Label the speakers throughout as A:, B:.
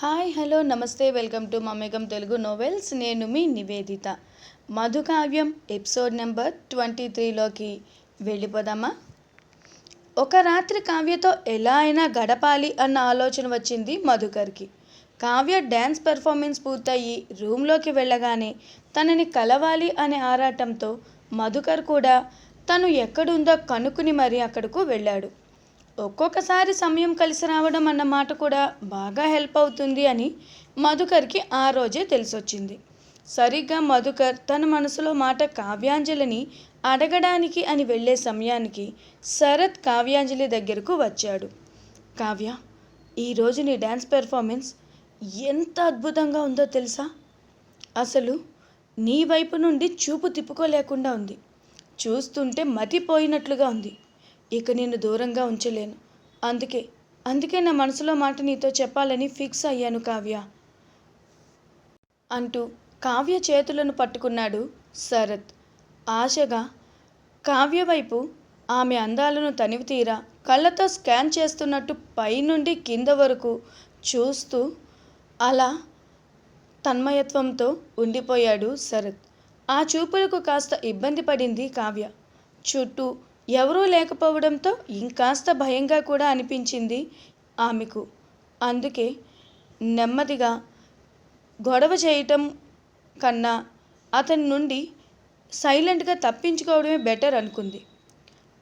A: Hi hello నమస్తే welcome to Mamekam Telugu novels. నేను మీ Nivedita. Madhukavyam episode number twenty త్రీలోకి వెళ్ళిపోదామా? ఒక రాత్రి కావ్యతో ఎలా అయినా గడపాలి అన్న ఆలోచన వచ్చింది మధుకర్కి. కావ్య డ్యాన్స్ పెర్ఫార్మెన్స్ పూర్తయి రూమ్లోకి వెళ్ళగానే తనని కలవాలి అనే ఆరాటంతో మధుకర్ కూడా తను ఎక్కడుందో కనుక్కుని మరీ అక్కడకు వెళ్ళాడు. ఒక్కొక్కసారి సమయం కలిసి రావడం అన్న మాట కూడా బాగా హెల్ప్ అవుతుంది అని మధుకర్కి ఆ రోజే తెలిసొచ్చింది. సరిగ్గా మధుకర్ తన మనసులో మాట కావ్యాంజలిని అడగడానికి అని వెళ్ళే సమయానికి శరత్ కావ్యాంజలి దగ్గరకు వచ్చాడు. కావ్య ఈరోజు నీ డ్యాన్స్ పెర్ఫార్మెన్స్ ఎంత అద్భుతంగా ఉందో తెలుసా? అసలు నీ వైపు నుండి చూపు తిప్పుకోలేకుండా ఉంది. చూస్తుంటే మతిపోయినట్లుగా ఉంది. ఇక నిన్ను దూరంగా ఉంచలేను. అందుకే అందుకే నా మనసులో మాట నీతో చెప్పాలని ఫిక్స్ అయ్యాను కావ్య. అంటూ కావ్య చేతులను పట్టుకున్నాడు శరత్. ఆశగా కావ్య వైపు ఆమె అందాలను తనివి తీరా కళ్ళతో స్కాన్ చేస్తున్నట్టు పైనుండి కింద వరకు చూస్తూ అలా తన్మయత్వంతో ఉండిపోయాడు శరత్. ఆ చూపులకు కాస్త ఇబ్బంది పడింది కావ్య. చుట్టూ ఎవరూ లేకపోవడంతో ఇంకాస్త భయంగా కూడా అనిపించింది ఆమెకు. అందుకే నెమ్మదిగా గొడవ చేయటం కన్నా అతని నుండి సైలెంట్గా తప్పించుకోవడమే బెటర్ అనుకుంది.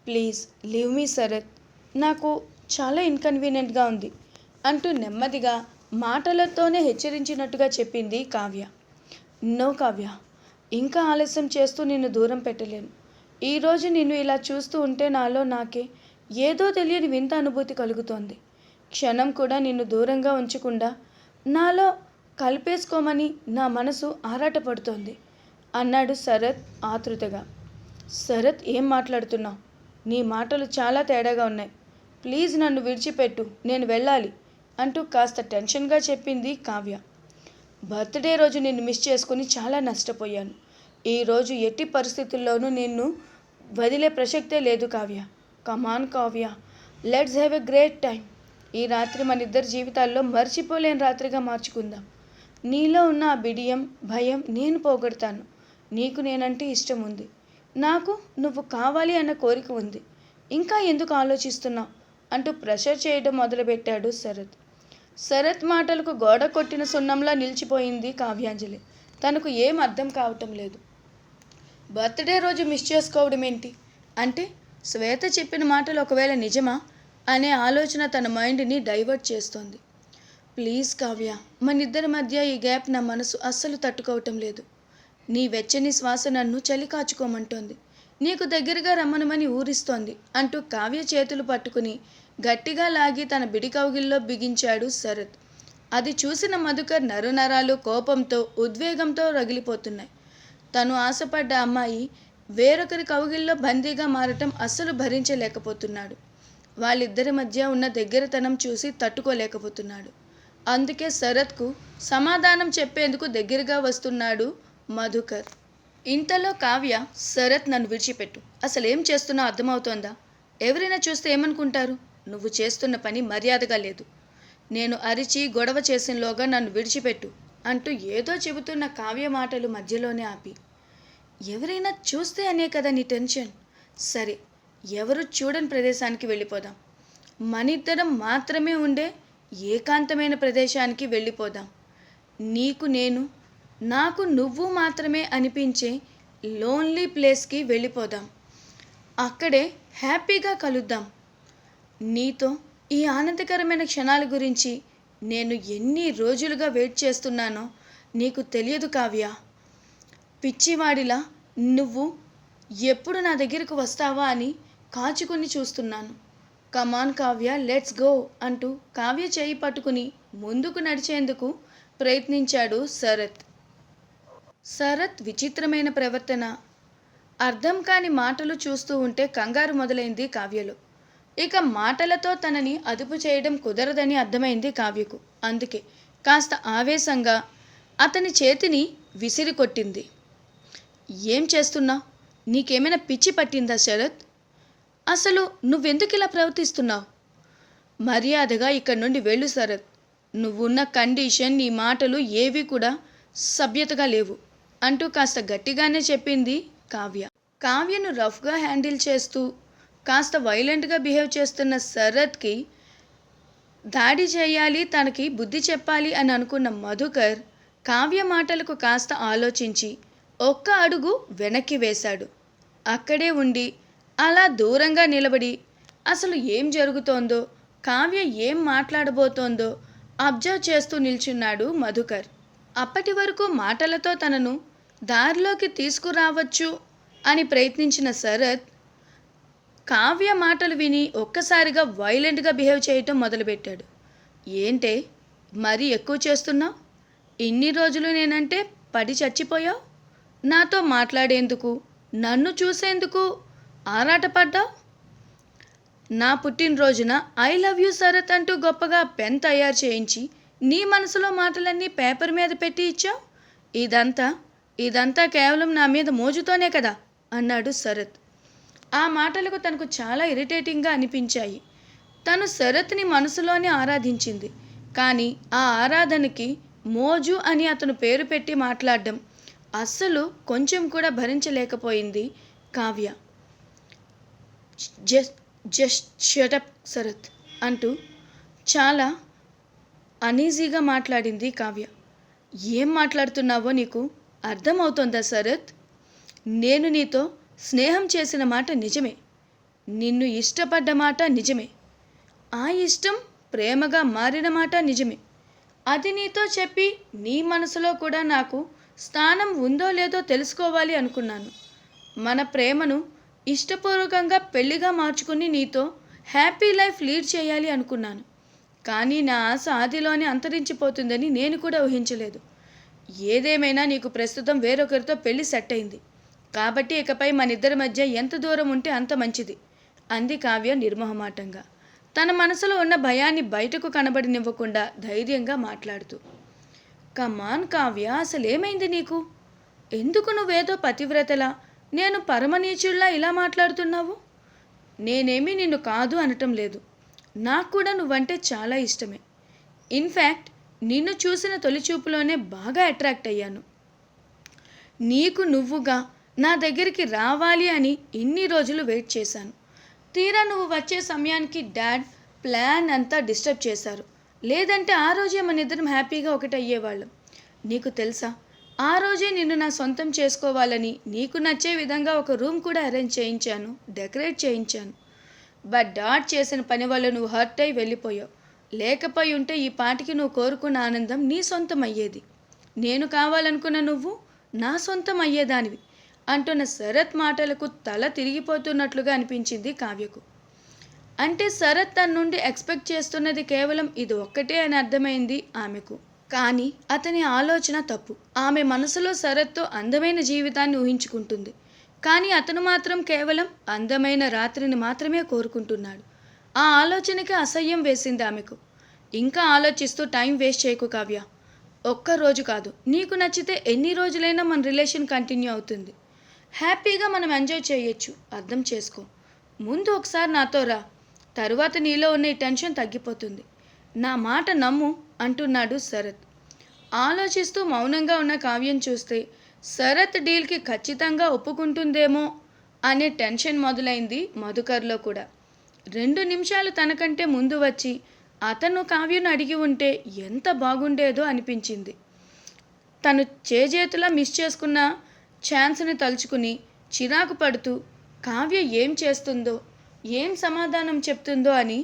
A: Please leave me Sharath. నాకు చాలా ఇన్కన్వీనియంట్గా ఉంది అంటూ నెమ్మదిగా మాటలతోనే హెచ్చరించినట్టుగా చెప్పింది కావ్య. నో కావ్య ఇంకా ఆలస్యం చేస్తూ నిన్ను దూరం పెట్టలేను. ఈరోజు నిన్ను ఇలా చూస్తూ ఉంటే నాలో నాకే ఏదో తెలియని వింత అనుభూతి కలుగుతోంది. క్షణం కూడా నిన్ను దూరంగా ఉంచకుండా నాలో కలిపేసుకోమని నా మనసు ఆరాటపడుతోంది. అన్నాడు శరత్ ఆతృతగా. శరత్ ఏం మాట్లాడుతున్నావు? నీ మాటలు చాలా తేడాగా ఉన్నాయి. ప్లీజ్ నన్ను విడిచిపెట్టు నేను వెళ్ళాలి అంటూ కాస్త టెన్షన్గా చెప్పింది కావ్య. బర్త్డే రోజు నిన్ను మిస్ చేసుకుని చాలా నష్టపోయాను. ఈరోజు ఎట్టి పరిస్థితుల్లోనూ నిన్ను వదిలే ప్రసక్తే లేదు Kavya. Come on Kavya. Let's have a great time ఈ రాత్రి మన ఇద్దరి జీవితాల్లో మర్చిపోలేని రాత్రిగా మార్చుకుందాం. నీలో ఉన్న ఆ బిడియం భయం నేను పోగొడతాను. నీకు నేనంటే ఇష్టం ఉంది. నాకు నువ్వు కావాలి అన్న కోరిక ఉంది. ఇంకా ఎందుకు ఆలోచిస్తున్నావు? అంటూ ప్రెషర్ చేయడం మొదలుపెట్టాడు శరత్. శరత్ మాటలకు గోడ కొట్టిన సున్నంలా నిలిచిపోయింది కావ్యాంజలి. తనకు ఏం అర్థం కావటం లేదు. బర్త్డే రోజు మిస్ చేసుకోవడం ఏంటి? అంటే శ్వేత చెప్పిన మాటలు ఒకవేళ నిజమా? అనే ఆలోచన తన మైండ్ని డైవర్ట్ చేస్తోంది. ప్లీజ్ కావ్య మన ఇద్దరి మధ్య ఈ గ్యాప్ నా మనసు అస్సలు తట్టుకోవటం లేదు. నీ వెచ్చని శ్వాస నన్ను చలి కాచుకోమంటోంది. నీకు దగ్గరగా రమ్మనమని ఊరిస్తోంది అంటూ కావ్య చేతులు పట్టుకుని గట్టిగా లాగి తన బిడి కౌగిల్లో బిగించాడు శరత్. అది చూసిన మధుకర్ నరునరాలు కోపంతో ఉద్వేగంతో రగిలిపోతున్నాయి. తను ఆశపడ్డ అమ్మాయి వేరొకరి కౌగిల్లో బందీగా మారటం అస్సలు భరించలేకపోతున్నాడు. వాళ్ళిద్దరి మధ్య ఉన్న దగ్గరతనం చూసి తట్టుకోలేకపోతున్నాడు. అందుకే శరత్కు సమాధానం చెప్పేందుకు దగ్గరగా వస్తున్నాడు మధుకర్. ఇంతలో కావ్య శరత్ నన్ను విడిచిపెట్టు. అసలు ఏం చేస్తున్నా అర్థమవుతోందా? ఎవరైనా చూస్తే ఏమనుకుంటారు? నువ్వు చేస్తున్న పని మర్యాదగా లేదు. నేను అరిచి గొడవ చేసినలోగా నన్ను విడిచిపెట్టు. అంటూ ఏదో చెబుతున్న కావ్య మాటలు మధ్యలోనే ఆపి ఎవరైనా చూస్తే అనే కదా నీ టెన్షన్? సరే ఎవరు చూడని ప్రదేశానికి వెళ్ళిపోదాం. మనిద్దరం మాత్రమే ఉండే ఏకాంతమైన ప్రదేశానికి వెళ్ళిపోదాం. నీకు నేను నాకు నువ్వు మాత్రమే అనిపించే లోన్లీ ప్లేస్కి వెళ్ళిపోదాం. అక్కడే హ్యాపీగా కలుద్దాం. నీతో ఈ ఆనందకరమైన క్షణాల గురించి నేను ఎన్ని రోజులుగా వెయిట్ చేస్తున్నానో నీకు తెలియదు కావ్య. పిచ్చివాడిలా నువ్వు ఎప్పుడు నా దగ్గరకు వస్తావా అని కాచుకుని చూస్తున్నాను. కమాన్ కావ్య లెట్స్ గో అంటూ కావ్య చేయి పట్టుకుని ముందుకు నడిచేందుకు ప్రయత్నించాడు శరత్. శరత్ విచిత్రమైన ప్రవర్తన. అర్థం కాని మాటలు చూస్తూ ఉంటే కంగారు మొదలైంది కావ్యలో. ఇక మాటలతో తనని అదుపు చేయడం కుదరదని అర్థమైంది కావ్యకు. అందుకే కాస్త ఆవేశంగా అతని చేతిని విసిరి కొట్టింది. ఏం చేస్తున్నావు నీకేమైనా పిచ్చి పట్టిందా శరత్? అసలు నువ్వెందుకు ఇలా ప్రవర్తిస్తున్నావు? మర్యాదగా ఇక్కడి నుండి వెళ్ళు శరత్. నువ్వున్న కండిషన్ నీ మాటలు ఏవి కూడా సభ్యతగా లేవు అంటూ కాస్త గట్టిగానే చెప్పింది కావ్య. కావ్యను రఫ్గా హ్యాండిల్ చేస్తూ కాస్త వైలెంట్గా బిహేవ్ చేస్తున్న శరత్కి దాడి చేయాలి తనకి బుద్ధి చెప్పాలి అని అనుకున్న మధుకర్ కావ్య మాటలకు కాస్త ఆలోచించి ఒక్క అడుగు వెనక్కి వేశాడు. అక్కడే ఉండి అలా దూరంగా నిలబడి అసలు ఏం జరుగుతోందో కావ్య ఏం మాట్లాడబోతోందో అబ్జర్వ్ చేస్తూ నిల్చున్నాడు మధుకర్. అప్పటి వరకు మాటలతో తనను దారిలోకి తీసుకురావచ్చు అని ప్రయత్నించిన శరత్ కావ్య మాటలు విని ఒక్కసారిగా వైలెంట్గా బిహేవ్ చేయటం మొదలుపెట్టాడు. ఏంటే? మరీ ఎక్కువ చేస్తున్నావు? ఇన్ని రోజులు నేనంటే పడి చచ్చిపోయావు? నాతో మాట్లాడేందుకు? నన్ను చూసేందుకు? ఆరాటపడ్డావు నా పుట్టినరోజున ఐ లవ్ యూ శరత్ అంటూ గొప్పగా పెన్ తయారు చేయించి నీ మనసులో మాటలన్నీ పేపర్ మీద పెట్టి ఇచ్చావు? ఇదంతా ఇదంతా కేవలం నా మీద మోజుతోనే కదా? అన్నాడు శరత్. ఆ మాటలకు తనకు చాలా ఇరిటేటింగ్గా అనిపించాయి. తను శరత్ని మనసులోనే ఆరాధించింది. కానీ ఆ ఆరాధనకి మోజు అని అతను పేరు పెట్టి మాట్లాడడం అస్సలు కొంచెం కూడా భరించలేకపోయింది Kavya. Just just shut up Sharath అంటూ చాలా అనీజీగా మాట్లాడింది కావ్య. ఏం మాట్లాడుతున్నావో నీకు అర్థమవుతోందా శరత్? నేను నీతో స్నేహం చేసిన మాట నిజమే. నిన్ను ఇష్టపడ్డ మాట నిజమే. ఆ ఇష్టం ప్రేమగా మారిన మాట నిజమే. అది నీతో చెప్పి నీ మనసులో కూడా నాకు స్థానం ఉందో లేదో తెలుసుకోవాలి అనుకున్నాను. మన ప్రేమను ఇష్టపూర్వకంగా పెళ్ళిగా మార్చుకుని నీతో హ్యాపీ లైఫ్ లీడ్ చేయాలి అనుకున్నాను. కానీ నా ఆశ ఆదిలోనే అంతరించిపోతుందని నేను కూడా ఊహించలేదు. ఏదేమైనా నీకు ప్రస్తుతం వేరొకరితో పెళ్ళి సెట్ అయింది. కాబట్టి ఇకపై మన ఇద్దరి మధ్య ఎంత దూరం ఉంటే అంత మంచిది అంది కావ్య నిర్మోహమాటంగా. తన మనసులో ఉన్న భయాన్ని బయటకు కనబడినివ్వకుండా ధైర్యంగా మాట్లాడుతూ కమాన్ కావ్య అసలేమైంది నీకు? ఎందుకు నువ్వేదో పతివ్రతలా? నేను పరమనీచుల్లా ఇలా మాట్లాడుతున్నావు? నేనేమీ నిన్ను కాదు అనటం లేదు. నాకు కూడా నువ్వంటే చాలా ఇష్టమే. ఇన్ఫ్యాక్ట్ నిన్ను చూసిన తొలిచూపులోనే బాగా అట్రాక్ట్ అయ్యాను. నీకు నువ్వుగా నా దగ్గరికి రావాలి అని ఇన్ని రోజులు వెయిట్ చేశాను. తీరా నువ్వు వచ్చే సమయానికి డాడ్ ప్లాన్ అంతా డిస్టర్బ్ చేశారు. లేదంటే ఆ రోజే మన ఇద్దరం హ్యాపీగా ఒకటి అయ్యేవాళ్ళం నీకు తెలుసా? ఆ రోజే నిన్ను నా సొంతం చేసుకోవాలని నీకు నచ్చే విధంగా ఒక రూమ్ కూడా అరేంజ్ చేయించాను డెకరేట్ చేయించాను. బట్ డాట్ చేసిన పని వల్ల నువ్వు హర్ట్ అయి వెళ్ళిపోయావు. లేకపోయి ఉంటే ఈ పాటికి నువ్వు కోరుకున్న ఆనందం నీ సొంతం అయ్యేది. నేను కావాలనుకున్న నువ్వు నా సొంతం అయ్యేదానివి. అంటున్న శరత్ మాటలకు తల తిరిగిపోతున్నట్లుగా అనిపించింది కావ్యకు. అంటే శరత్ తన నుండి ఎక్స్పెక్ట్ చేస్తున్నది కేవలం ఇది ఒక్కటే అని అర్థమైంది ఆమెకు. కానీ అతని ఆలోచన తప్పు. ఆమె మనసులో శరత్తో అందమైన జీవితాన్ని ఊహించుకుంటుంది. కానీ అతను మాత్రం కేవలం అందమైన రాత్రిని మాత్రమే కోరుకుంటున్నాడు. ఆ ఆలోచనకి అసహ్యం వేసింది ఆమెకు. ఇంకా ఆలోచిస్తూ టైం వేస్ట్ చేయకు కావ్య. ఒక్క రోజు కాదు. నీకు నచ్చితే ఎన్ని రోజులైనా మన రిలేషన్ కంటిన్యూ అవుతుంది. హ్యాపీగా మనం ఎంజాయ్ చేయొచ్చు. అర్థం చేసుకో. ముందు ఒకసారి నాతో రా. తరువాత నీలో ఉన్న ఈ టెన్షన్ తగ్గిపోతుంది. నా మాట నమ్ము అంటున్నాడు శరత్. ఆలోచిస్తూ మౌనంగా ఉన్న కావ్యం చూస్తే శరత్ డీల్కి ఖచ్చితంగా ఒప్పుకుంటుందేమో అనే టెన్షన్ మొదలైంది మధుకర్లో కూడా. రెండు నిమిషాలు తనకంటే ముందు వచ్చి అతను కావ్యను అడిగి ఉంటే ఎంత బాగుండేదో అనిపించింది. తను చేజేతులా మిస్ చేసుకున్న ఛాన్స్ని తలుచుకుని చిరాకు పడుతూ కావ్య ఏం చేస్తుందో ఏం సమాధానం చెప్తుందో అని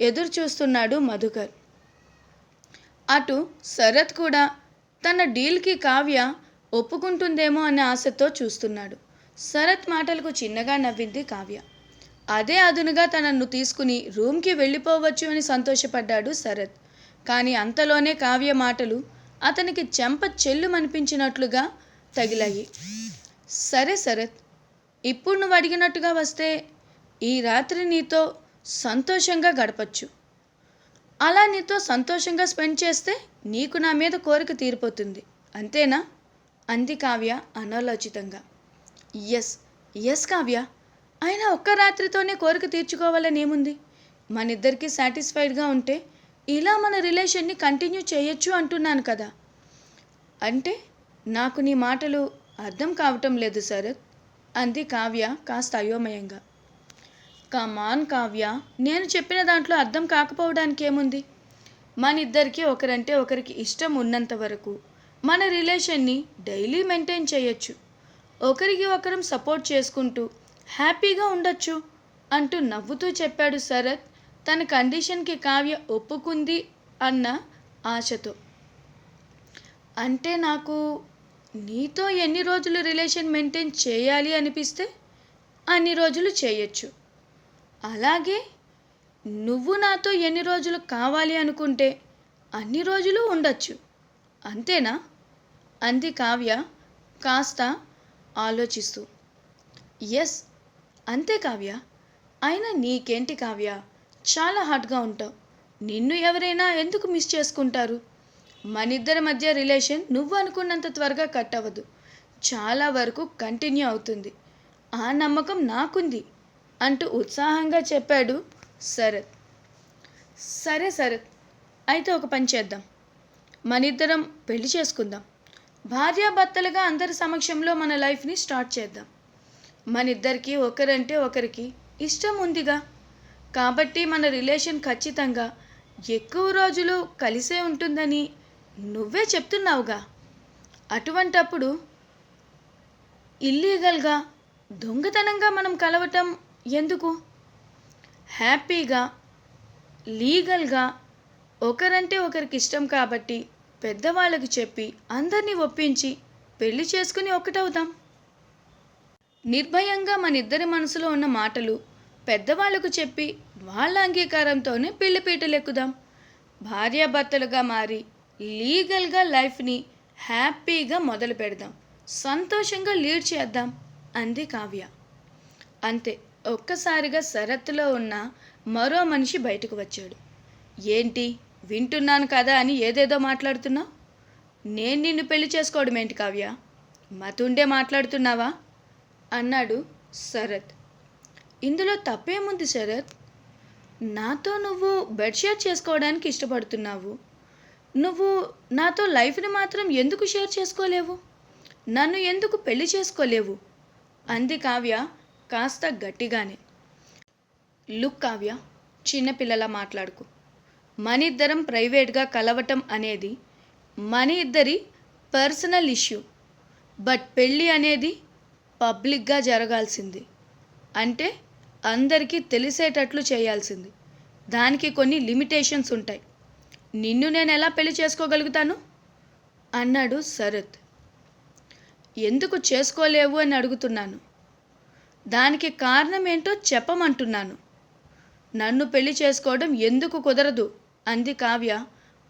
A: ఎదురు చూస్తున్నాడు మధుకర్. అటు శరత్ కూడా తన డీల్కి కావ్య ఒప్పుకుంటుందేమో అనే ఆశతో చూస్తున్నాడు. శరత్ మాటలకు చిన్నగా నవ్వింది కావ్య. అదే అదునుగా తనను తీసుకుని రూమ్కి వెళ్ళిపోవచ్చు అని సంతోషపడ్డాడు శరత్. కానీ అంతలోనే కావ్య మాటలు అతనికి చెంప చెల్లుమనిపించినట్లుగా తగిలాయి. సరే శరత్ ఇప్పుడు నువ్వు అడిగినట్టుగా వస్తే ఈ రాత్రి నీతో సంతోషంగా గడపచ్చు. అలా నీతో సంతోషంగా స్పెండ్ చేస్తే నీకు నా మీద కోరిక తీరిపోతుంది. అంతేనా? అంది కావ్య అనాలోచితంగా. Yes yes Kavya. అయినా ఒక్క రాత్రితోనే కోరిక తీర్చుకోవాలని ఏముంది మనిద్దరికీ సాటిస్ఫైడ్గా ఉంటే ఇలా మన రిలేషన్ని కంటిన్యూ చేయొచ్చు అంటున్నాను కదా. అంటే నాకు నీ మాటలు అర్థం కావటం లేదు శరత్ అంది కావ్య కాస్త అయోమయంగా. కమాన్ కావ్య నేను చెప్పిన దాంట్లో అర్థం కాకపోవడానికి ఏముంది? మనిద్దరికీ ఒకరంటే ఒకరికి ఇష్టం ఉన్నంత వరకు మన రిలేషన్ని డైలీ మెయింటైన్ చేయొచ్చు. ఒకరికి ఒకరం సపోర్ట్ చేసుకుంటూ హ్యాపీగా ఉండొచ్చు అంటూ నవ్వుతూ చెప్పాడు శరత్. తన కండిషన్కి కావ్య ఒప్పుకుంది అన్న ఆశతో. అంటే నాకు నీతో ఎన్ని రోజులు రిలేషన్ మెయింటైన్ చేయాలి అనిపిస్తే అన్ని రోజులు చేయొచ్చు. అలాగే నువ్వు నాతో ఎన్ని రోజులు కావాలి అనుకుంటే అన్ని రోజులు ఉండొచ్చు. అంతేనా? అంది కావ్య కాస్త ఆలోచిస్తూ. ఎస్ అంతే కావ్య. అయినా నీకేంటి కావ్య? చాలా హాట్గా ఉంటావు. నిన్ను ఎవరైనా ఎందుకు మిస్ చేసుకుంటారు? మనిద్దరి మధ్య రిలేషన్ నువ్వు అనుకున్నంత త్వరగా కట్ అవ్వదు. చాలా వరకు కంటిన్యూ అవుతుంది. ఆ నమ్మకం నాకుంది అంటూ ఉత్సాహంగా చెప్పాడు శరత్. సరే శరత్ అయితే ఒక పని చేద్దాం. మనిద్దరం పెళ్ళి చేసుకుందాం. భార్యాభర్తలుగా అందరి సమక్షంలో మన లైఫ్ని స్టార్ట్ చేద్దాం. మనిద్దరికి ఒకరంటే ఒకరికి ఇష్టం ఉందిగా. కాబట్టి మన రిలేషన్ ఖచ్చితంగా ఎక్కువ రోజులు కలిసే ఉంటుందని నువ్వే చెప్తున్నావుగా. అటువంటప్పుడు ఇల్లీగల్గా దొంగతనంగా మనం కలవటం ఎందుకు? హ్యాపీగా లీగల్గా ఒకరంటే ఒకరికి ఇష్టం కాబట్టి పెద్దవాళ్ళకి చెప్పి అందరినీ ఒప్పించి పెళ్ళి చేసుకుని ఒకటవుదాం నిర్భయంగా మన ఇద్దరి మనసులో ఉన్న మాటలు పెద్దవాళ్ళకు చెప్పి వాళ్ళ అంగీకారంతోనే పెళ్ళి పీటలెక్కుదాం. భార్యాభర్తలుగా మారి లీగల్గా లైఫ్ని హ్యాపీగా మొదలు పెడదాం. సంతోషంగా లీడ్ చేద్దాం. అంది కావ్య. అంతే ఒక్కసారిగా శరత్తులో ఉన్న మరో మనిషి బయటకు వచ్చాడు. ఏంటి వింటున్నాను కదా అని ఏదేదో మాట్లాడుతున్నావు? నేను నిన్ను పెళ్ళి చేసుకోవడం ఏంటి కావ్య? మతుండే మాట్లాడుతున్నావా? అన్నాడు శరత్. ఇందులో తప్పేముంది శరత్? నాతో నువ్వు బెడ్ షేర్ చేసుకోవడానికి ఇష్టపడుతున్నావు. నువ్వు నాతో లైఫ్ని మాత్రం ఎందుకు షేర్ చేసుకోలేవు? నన్ను ఎందుకు పెళ్ళి చేసుకోలేవు? అంది కావ్య కాస్త గట్టిగానే. లుక్ కావ్య చిన్నపిల్లలా మాట్లాడుకు. మనిద్దరం ప్రైవేట్గా కలవటం అనేది మన ఇద్దరి పర్సనల్ ఇష్యూ. బట్ పెళ్ళి అనేది పబ్లిక్గా జరగాల్సింది. అంటే అందరికీ తెలిసేటట్లు చేయాల్సింది. దానికి కొన్ని లిమిటేషన్స్ ఉంటాయి. నిన్ను నేను ఎలా పెళ్ళి చేసుకోగలుగుతాను? అన్నాడు శరత్. ఎందుకు చేసుకోలేవు అని అడుగుతున్నాను. దానికి కారణం ఏంటో చెప్పమంటున్నాను. నన్ను పెళ్ళి చేసుకోవడం ఎందుకు కుదరదు? అంది కావ్య.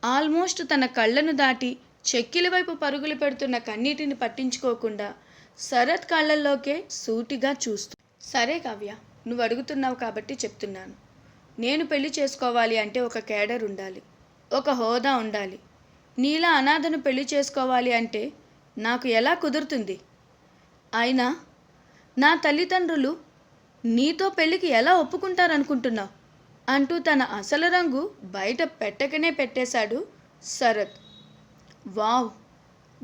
A: ఆల్మోస్ట్ తన కళ్ళను దాటి చెక్కిలి వైపు పరుగులు పెడుతున్న కన్నీటిని పట్టించుకోకుండా శరత్ కళ్ళల్లోకే సూటిగా చూస్తూ సరే కావ్య నువ్వు అడుగుతున్నావు కాబట్టి చెప్తున్నాను. నేను పెళ్ళి చేసుకోవాలి అంటే ఒక కేడర్ ఉండాలి. ఒక హోదా ఉండాలి. నీలా అనాథను పెళ్ళి చేసుకోవాలి అంటే నాకు ఎలా కుదురుతుంది? అయినా నా తల్లిదండ్రులు నీతో పెళ్ళికి ఎలా ఒప్పుకుంటారనుకుంటున్నావు? అంటూ తన అసలు రంగు బయట పెట్టకనే పెట్టేశాడు శరత్. వావ్!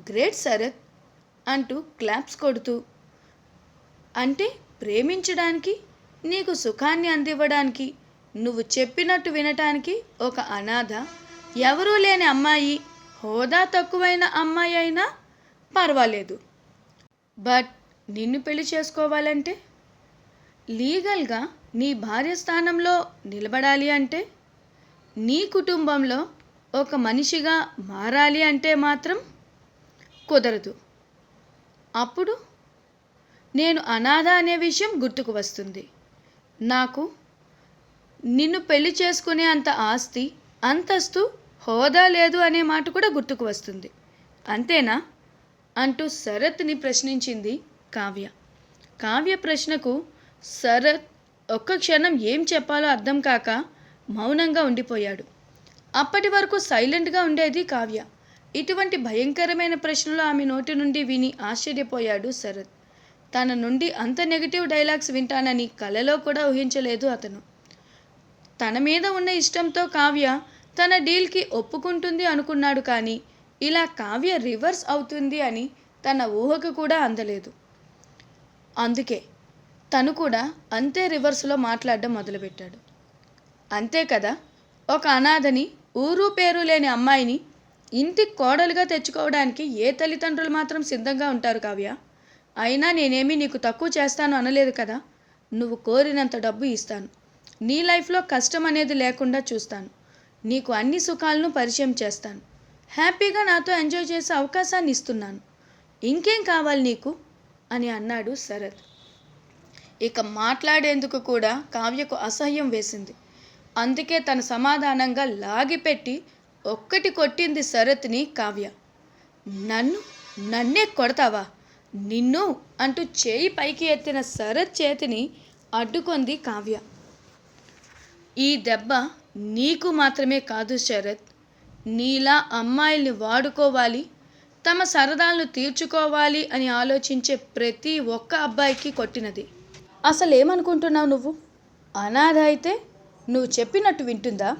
A: గ్రేట్ శరత్! అంటూ క్లాప్స్ కొడుతూ. అంటే ప్రేమించడానికి నీకు సుఖాన్ని అందివ్వడానికి నువ్వు చెప్పినట్టు వినటానికి ఒక అనాథ ఎవరూ లేని అమ్మాయి హోదా తక్కువైన అమ్మాయి అయినా పర్వాలేదు. బట్ నిన్ను పెళ్ళి చేసుకోవాలంటే లీగల్గా నీ భార్య స్థానంలో నిలబడాలి అంటే నీ కుటుంబంలో ఒక మనిషిగా మారాలి అంటే మాత్రం కుదరదు. అప్పుడు నేను అనాథ అనే విషయం గుర్తుకు వస్తుంది. నాకు నిన్ను పెళ్ళి చేసుకునే అంత ఆస్తి అంతస్తు హోదా లేదు అనే మాట కూడా గుర్తుకు వస్తుంది. అంతేనా? అంటూ శరత్ని ప్రశ్నించింది కావ్య. కావ్య ప్రశ్నకు శరత్ ఒక్క క్షణం ఏం చెప్పాలో అర్థం కాక మౌనంగా ఉండిపోయాడు. అప్పటి వరకు సైలెంట్గా ఉండేది కావ్య. ఇటువంటి భయంకరమైన ప్రశ్నలు ఆమె నోటి నుండి విని ఆశ్చర్యపోయాడు శరత్. తన నుండి అంత నెగిటివ్ డైలాగ్స్ వింటానని కలలో కూడా ఊహించలేదు అతను. తన మీద ఉన్న ఇష్టంతో కావ్య తన డీల్కి ఒప్పుకుంటుంది అనుకున్నాడు కానీ ఇలా కావ్య రివర్స్ అవుతుంది అని తన ఊహకు కూడా అందలేదు. అందుకే తను కూడా అంతే రివర్స్లో మాట్లాడడం మొదలుపెట్టాడు. అంతే కదా ఒక అనాథని ఊరు పేరు లేని అమ్మాయిని ఇంటి కోడలుగా తెచ్చుకోవడానికి ఏ తల్లిదండ్రులు మాత్రం సిద్ధంగా ఉంటారు కావ్య? అయినా నేనేమీ నీకు తక్కువ చేస్తాను అనలేదు కదా నువ్వు కోరినంత డబ్బు ఇస్తాను. నీ లైఫ్లో కష్టం అనేది లేకుండా చూస్తాను. నీకు అన్ని సుఖాలను పరిచయం చేస్తాను. హ్యాపీగా నాతో ఎంజాయ్ చేసే అవకాశాన్ని ఇస్తున్నాను. ఇంకేం కావాలి నీకు? అని అన్నాడు శరత్. ఇక మాట్లాడేందుకు కూడా కావ్యకు అసహ్యం వేసింది. అందుకే తన సమాధానంగా లాగిపెట్టి ఒక్కటి కొట్టింది శరత్ని కావ్య. నన్ను నన్నే కొడతావా? నిన్ను అంటూ చేయి పైకి ఎత్తిన శరత్ చేతిని అడ్డుకొంది కావ్య. ఈ దెబ్బ నీకు మాత్రమే కాదు శరత్. నీలా అమ్మాయిల్ని వాడుకోవాలి తమ సరదాలను తీర్చుకోవాలి అని ఆలోచించే ప్రతి ఒక్క అబ్బాయికి కొట్టినది. అసలు ఏమనుకుంటున్నావు నువ్వు? అనాథ అయితే నువ్వు చెప్పినట్టు వింటుందా?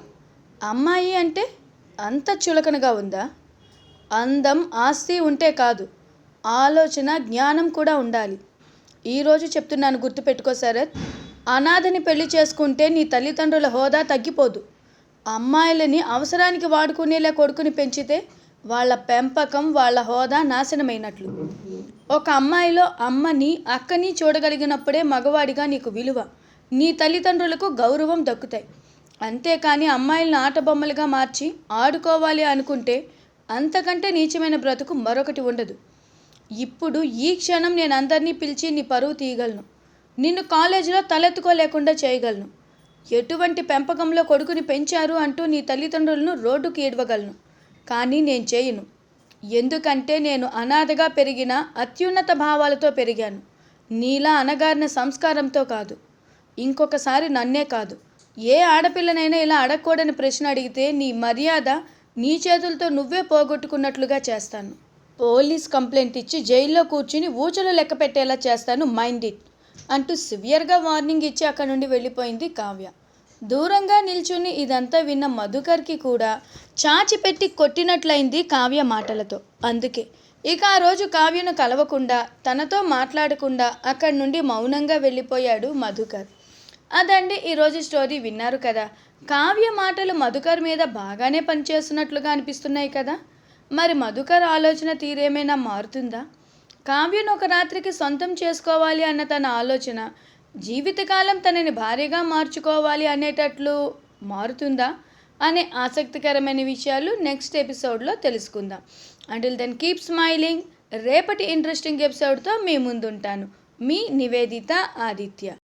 A: అమ్మాయి అంటే అంత చులకనగా ఉందా? అందం ఆస్తి ఉంటే కాదు ఆలోచన జ్ఞానం కూడా ఉండాలి. ఈరోజు చెప్తున్నాను గుర్తుపెట్టుకో శరత్. అనాథని పెళ్ళి చేసుకుంటే నీ తల్లిదండ్రుల హోదా తగ్గిపోదు. అమ్మాయిలని అవసరానికి వాడుకునేలా కొడుకుని పెంచితే వాళ్ళ పెంపకం వాళ్ళ హోదా నాశనమైనట్లు. ఒక అమ్మాయిలో అమ్మని అక్కని చూడగలిగినప్పుడే మగవాడిగా నీకు విలువ. నీ తల్లిదండ్రులకు గౌరవం దక్కుతాయి. అంతేకాని అమ్మాయిలను ఆటబొమ్మలుగా మార్చి ఆడుకోవాలి అనుకుంటే అంతకంటే నీచమైన బ్రతుకు మరొకటి ఉండదు. ఇప్పుడు ఈ క్షణం నేను అందరినీ పిలిచి నీ పరువు తీయగలను. నిన్ను కాలేజీలో తలెత్తుకోలేకుండా చేయగలను. ఎటువంటి పెంపకంలో కొడుకుని పెంచారు అంటూ నీ తల్లిదండ్రులను రోడ్డుకి ఇడవగలను కానీ నేను చేయను. ఎందుకంటే నేను అనాథగా పెరిగిన అత్యున్నత భావాలతో పెరిగాను. నీలా అనగారిన సంస్కారంతో కాదు. ఇంకొకసారి నన్నే కాదు. ఏ ఆడపిల్లనైనా ఇలా అడగకూడని ప్రశ్న అడిగితే నీ మర్యాద నీ చేతులతో నువ్వే పోగొట్టుకున్నట్లుగా చేస్తాను. పోలీస్ కంప్లైంట్ ఇచ్చి జైల్లో కూర్చుని ఊచలు లెక్క పెట్టేలా చేస్తాను. Mind it. అంటూ సివియర్గా వార్నింగ్ ఇచ్చి అక్కడి నుండి వెళ్ళిపోయింది కావ్య. దూరంగా నిల్చుని ఇదంతా విన్న మధుకర్కి కూడా చాచి పెట్టి కొట్టినట్లయింది కావ్య మాటలతో. అందుకే ఇక ఆ రోజు కావ్యను కలవకుండా తనతో మాట్లాడకుండా అక్కడి నుండి మౌనంగా వెళ్ళిపోయాడు మధుకర్. అదండి ఈరోజు స్టోరీ విన్నారు కదా. కావ్య మాటలు మధుకర్ మీద బాగానే పనిచేస్తున్నట్లుగా అనిపిస్తున్నాయి కదా. మరి మధుకర్ ఆలోచన తీరేమైనా మారుతుందా? కావ్యను ఒక రాత్రికి సొంతం చేసుకోవాలి అన్న తన ఆలోచన. జీవితకాలం తనని భార్యగా మార్చుకోవాలి అనేటట్లు మారుతుందా? అనే ఆసక్తికరమైన విషయాలు నెక్స్ట్ ఎపిసోడ్లో తెలుసుకుందాం. అంటిల్ దెన్ కీప్ స్మైలింగ్ రేపటి ఇంట్రెస్టింగ్ ఎపిసోడ్తో మీ ముందుంటాను. మీ నివేదిత ఆదిత్య.